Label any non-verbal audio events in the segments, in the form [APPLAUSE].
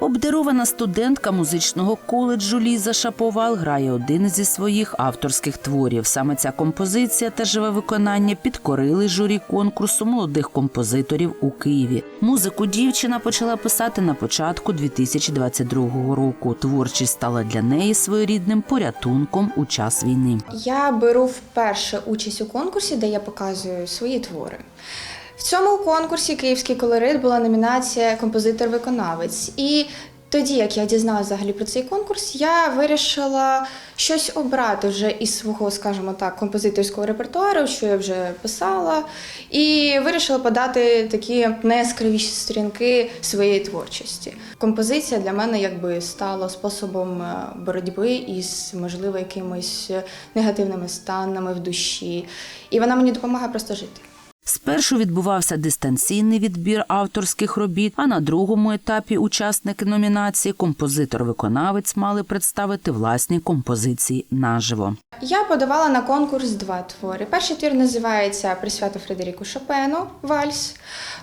Обдарована студентка музичного коледжу Ліза Шаповал грає один зі своїх авторських творів. Саме ця композиція та живе виконання підкорили журі конкурсу молодих композиторів у Києві. Музику дівчина почала писати на початку 2022 року. Творчість стала для неї своєрідним порятунком у час війни. Я беру вперше участь у конкурсі, де я показую свої твори. В цьому конкурсі Київський колорит була номінація Композитор-виконавець. І тоді, як я дізналася взагалі про цей конкурс, я вирішила щось обрати вже із свого, скажімо так, композиторського репертуару, що я вже писала, і вирішила подати такі найяскравіші сторінки своєї творчості. Композиція для мене якби стала способом е, боротьби із, можливо, якимись негативними станами в душі. І вона мені допомагає просто жити. Спершу відбувався дистанційний відбір авторських робіт, а на другому етапі учасники номінації композитор-виконавець мали представити власні композиції наживо. Я подавала на конкурс два твори. Перший твір називається Присвято Фредеріку Шопену Вальс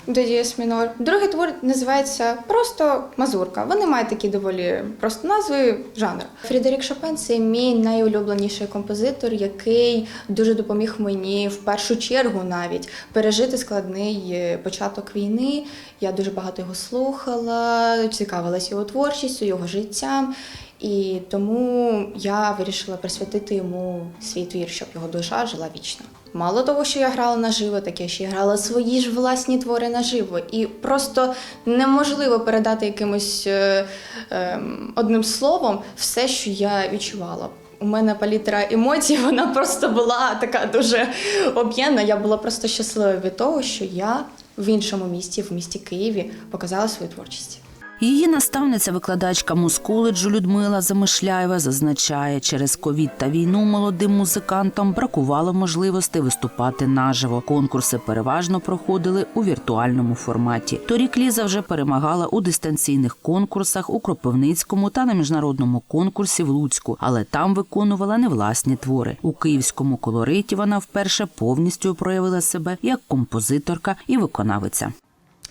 до дієс мінор. Другий твор називається просто Мазурка. Вони мають такі доволі просто назви жанр. Фредерік Шопен це мій найулюбленіший композитор, який дуже допоміг мені в першу чергу навіть пережити складний е, початок війни. Я дуже багато його слухала, цікавилась його творчістю, його життям. І тому я вирішила присвятити йому свій твір, щоб його душа жила вічно. Мало того, що я грала наживо, так я ще грала свої ж власні твори наживо. І просто неможливо передати якимось е, ем, одним словом все, що я відчувала. У мене палітра емоцій, [LAUGHS] вона просто була така дуже об'ємна. Я була просто щаслива від того, що я в іншому місті, в місті Києві, показала свою творчість. Її наставниця, викладачка музколеджу Людмила Замишляєва зазначає, через ковід та війну молодим музикантам бракувало можливостей виступати наживо. Конкурси переважно проходили у віртуальному форматі. Торік Ліза вже перемагала у дистанційних конкурсах у Кропивницькому та на міжнародному конкурсі в Луцьку, але там виконувала не власні твори. У київському колориті вона вперше повністю проявила себе як композиторка і виконавиця.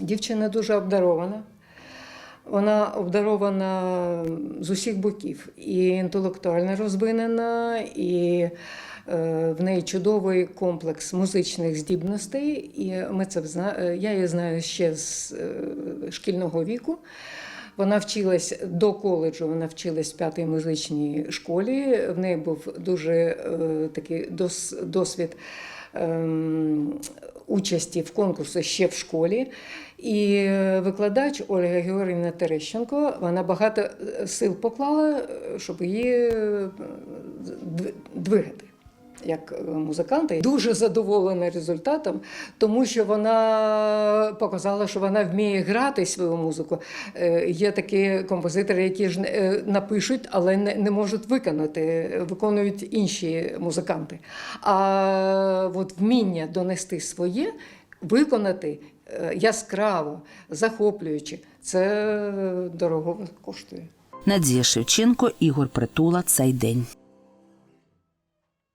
Дівчина дуже обдарована. Вона обдарована з усіх боків. І інтелектуально розвинена, і е, в неї чудовий комплекс музичних здібностей. І ми це зна- е, я її знаю ще з е, шкільного віку. Вона вчилась до коледжу, вона вчилась в п'ятій музичній школі. В неї був дуже такий дос, досвід ем, участі в конкурсі ще в школі. І викладач Ольга Георгіївна Терещенко, вона багато е, сил поклала, е, щоб її е, двигати. Як е, музиканта дуже задоволена результатом, тому що вона показала, що вона вміє грати свою музику. Е, Є такі композитори, які ж е, напишуть, але не, можуть виконати, виконують інші музиканти. А от вміння донести своє, виконати яскраво, захоплюючи, це дорого коштує. Надія Шевченко, Ігор Притула. Цей день.